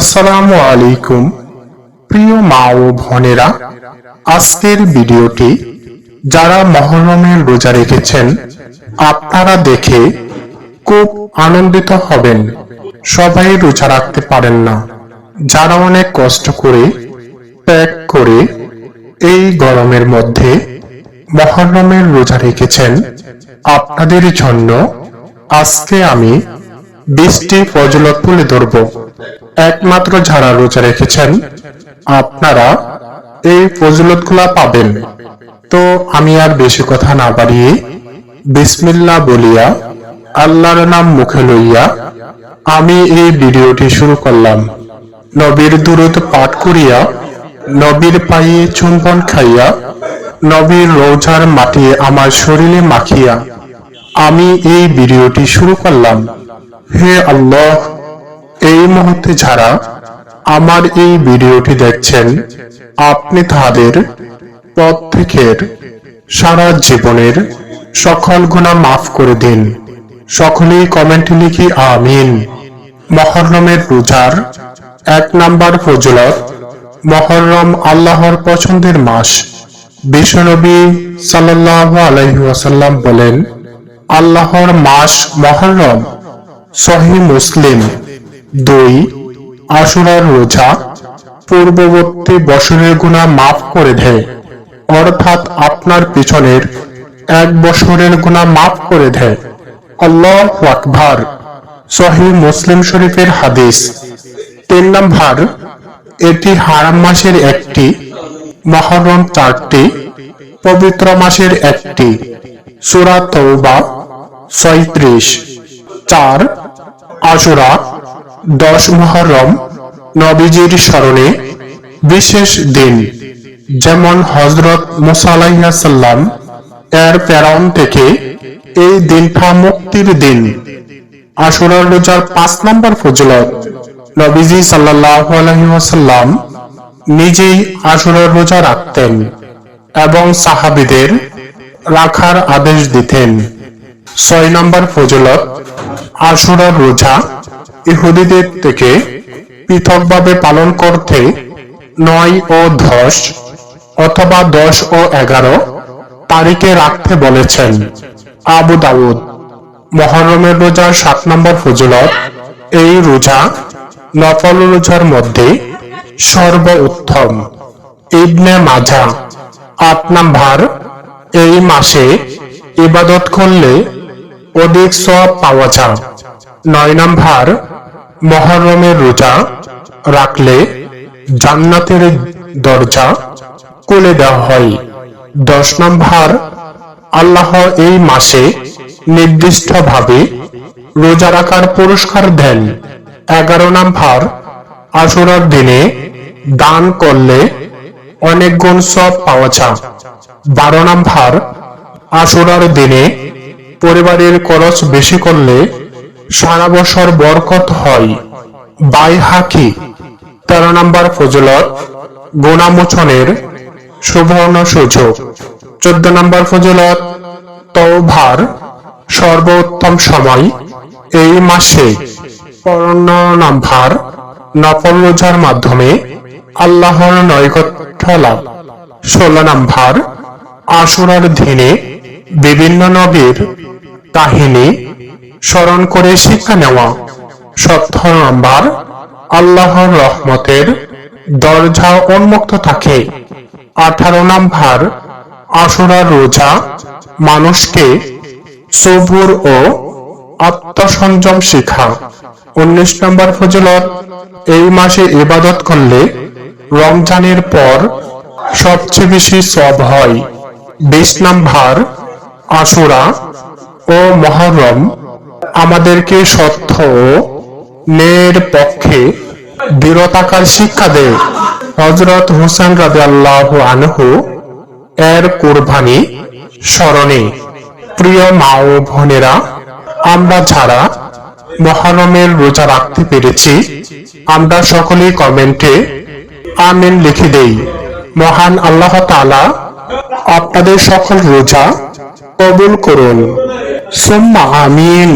আসসালামু আলাইকুম, প্রিয় মা ও বোনেরা, আজকের ভিডিওটি যারা মহরমের রোজা রেখেছেন, আপনারা দেখে খুব আনন্দিত হবেন। সবাই রোজা রাখতে পারেন না। যারা অনেক কষ্ট করে, ত্যাগ করে এই গরমের মধ্যে মহরমের রোজা রেখেছেন, আপনাদের জন্য আজকে আমি বৃষ্টি ফজলত তুলে ধরব। একমাত্র যারা রোজা রেখেছেন। আপনারা এই ফজলত পাবেন। তো আমি আর বেশি কথা না বাড়িয়ে বিসমিল্লা বলিয়া আল্লাহর নাম মুখে লইয়া আমি এই ভিডিওটি শুরু করলাম। নবীর দূরত পাঠ করিয়া নবীর পায়ে চুম্বন খাইয়া নবীর রোজার মাটি আমার শরীরে মাখিয়া আমি এই ভিডিওটি শুরু করলাম। হে আল্লাহ, এই মুহূর্তে যারা আমার এই ভিডিওটি দেখছেন, আপনি তাদের প্রত্যেকের সারা জীবনের সকল গুণা মাফ করে দিন। সকলেই কমেন্টে লিখি, আমিন। মহরমের রোজার এক নাম্বার ফজলত মহরম আল্লাহর পছন্দের মাস। বিশ্বনবী সাল্লাল্লাহু আলাইহি ওয়াসাল্লাম বলেন, আল্লাহর মাস মহরম। সহি মুসলিম দুই আশুরার রোজা পূর্ববর্তী বছরের গুণা মাফ করে দেয় অর্থাৎ আপনার পিছনের এক বছরের গুণা মাফ করে দেয় আল্লাহ আকবার। সহি মুসলিম শরীফের হাদিস। তিন নম্বর, এটি হারাম মাসের একটি, মহরম চারটি, পবিত্র মাসের একটি। সুরা তৌবা ছয়ত্রিশ। চার আশুরা, দশ মহরম নবীজির স্মরণে বিশেষ দিন, যেমন হজরত মুসাল্লাম এর প্রেরণ থেকে এই দিনটা মুক্তির দিন। আশুরার রোজার পাঁচ নম্বর ফজলত, নবীজি সাল্লাহ আলহিহাসাল্লাম নিজেই আশুরার রোজা রাখতেন এবং সাহাবিদের রাখার আদেশ দিতেন। ছয় নম্বর ফজলত আশুরার রোজা, ইহুদিদের থেকে পৃথকভাবে পালন করতে নয় ও দশ অথবা দশ ও এগারো তারিখে রাখতে বলেছেন আবু দাউদ। মহরমের রোজার সাত নম্বর ফজলত, এই রোজা নফল রোজার মধ্যে সর্ব উত্তম ইবনে মাঝা আট নাম্বার, এই মাসে ইবাদত করলে অধিক সব পাওয়া যায়। নয় নাম্বার, মহরমের রোজা রাখলে জান্নাতের দরজা খুলে দেওয়া হয়। দশ নম্বর, আল্লাহ এই মাসে নির্দিষ্টভাবে রোজা রাখার পুরস্কার দেন। এগারো নম্বর, আশুরার দিনে দান করলে অনেক গুণ সব পাওয়া যায়। বারো নম্বর আশুরার দিনে পরিবারের খরচ বেশি করলে সারা বছর বরকত হয়। বাই হাকি, তেরো নম্বর ফজলত, গুণামোচনের সুবর্ণ সুযোগ। চোদ্দ নম্বর ফজলত তৌভার সর্বোত্তম সময় এই মাসে। নম্বর নফল রোজার মাধ্যমে আল্লাহর নৈকট্য লাভ। ষোলো নম্বর আশুরার দিনে বিভিন্ন নবীর কাহিনী স্মরণ করে শিক্ষা নেওয়া সতেরো নম্বর আল্লাহর রহমতের দরজা উন্মুক্ত থাকে। আঠারো নম্বর আশুরার রোজা মানুষকে সবুর ও আত্মসংযম শিখা। উনিশ নম্বর ফজলত, এই মাসে ইবাদত করলে রমজানের পর সবচেয়ে বেশি সব হয়। বিশ নম্বর আশুরা ও মহরম আমাদেরকে সত্য ও ন্যায়ের পক্ষে দৃঢ়তাকার শিক্ষা দেয়। হজরত হুসেন রাজা আল্লাহ আনহু এর কোরবানি স্মরণে। প্রিয় মা ও বোনেরা, আমরা যারা মহরমের রোজা রাখতে পেরেছি, আমরা সকলেই কমেন্টে আমিন লিখে দেই। মহান আল্লাহ তাআলা আপনাদের সকল রোজা কবুল করুন। সুম্মা আমিন।